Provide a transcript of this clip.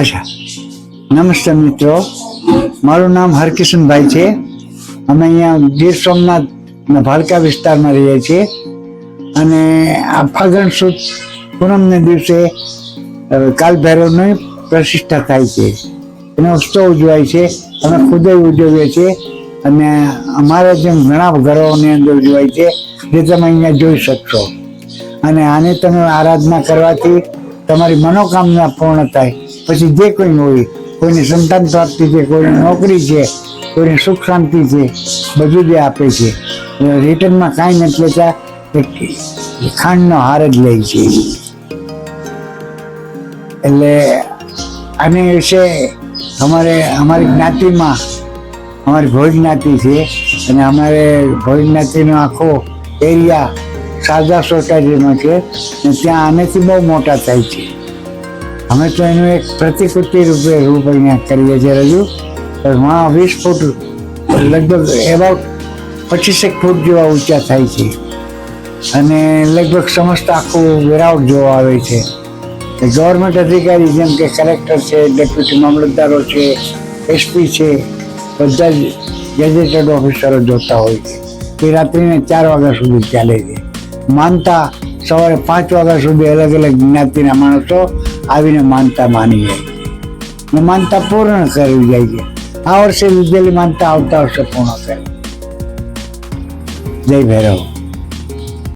અચ્છા. નમસ્તે મિત્રો. મારું નામ હરકિશનભાઈ છે. અમે અહીંયા ગીર સોમનાથ ભાલકા વિસ્તારમાં રહીએ છીએ. અને આ ફાગણ સુદ પૂનમને દિવસે કાલ ભૈરવની પ્રતિષ્ઠા થાય છે. એનો ઉત્સવ ઉજવાય છે. અમે ખુદ ઉજવીએ છીએ. અને અમારા જેમ ઘણા ઘરોની અંદર ઉજવાય છે, જે તમે અહીંયા જોઈ શકશો. અને આને તમે આરાધના કરવાથી તમારી મનોકામના પૂર્ણ થાય. પછી જે કોઈ હોય, કોઈની સંતાન પ્રાપ્તિ છે, કોઈની નોકરી છે, કોઈની સુખ શાંતિ છે, બધું જે આપે છે. રિટર્નમાં કાંઈ નથી લેતા ખાંડનો હાર જ લે છે. એટલે આને વિશે અમારે, અમારી જ્ઞાતિમાં, અમારી ભોજ જ્ઞાતિ છે, અને અમારે ભોજ જ્ઞાતિનો આખો એરિયા સાજા સોસાયટીનો છે, અને ત્યાં આનેથી બહુ મોટા થાય છે. અમે તો એનું એક પ્રતિકૃતિ રૂપે રૂપ અહીંયા કરીએ છીએ રજૂ. માં વીસ ફૂટ, લગભગ એબાઉટ પચીસેક ફૂટ જેવા ઊંચા થાય છે. અને લગભગ સમસ્ત આખું વેરાવટ જોવા આવે છે. ગવર્મેન્ટ અધિકારી જેમ કે કલેક્ટર છે ડેપ્યુટી મામલતદારો છે એસપી છે, બધા જ ગેજેટેડ ઓફિસરો જોતા હોય છે. એ રાત્રિને ચાર વાગ્યા સુધી ચાલે છે. માનતા સવારે પાંચ વાગ્યા સુધી અલગ અલગ જ્ઞાતિના માણસો આવીને માનતા માની જાય માનતા પૂર્ણ કરવી જાય છે આ વર્ષે લીધેલી માનતા આવતા વર્ષે પૂર્ણ કરે. જય ભૈરવ.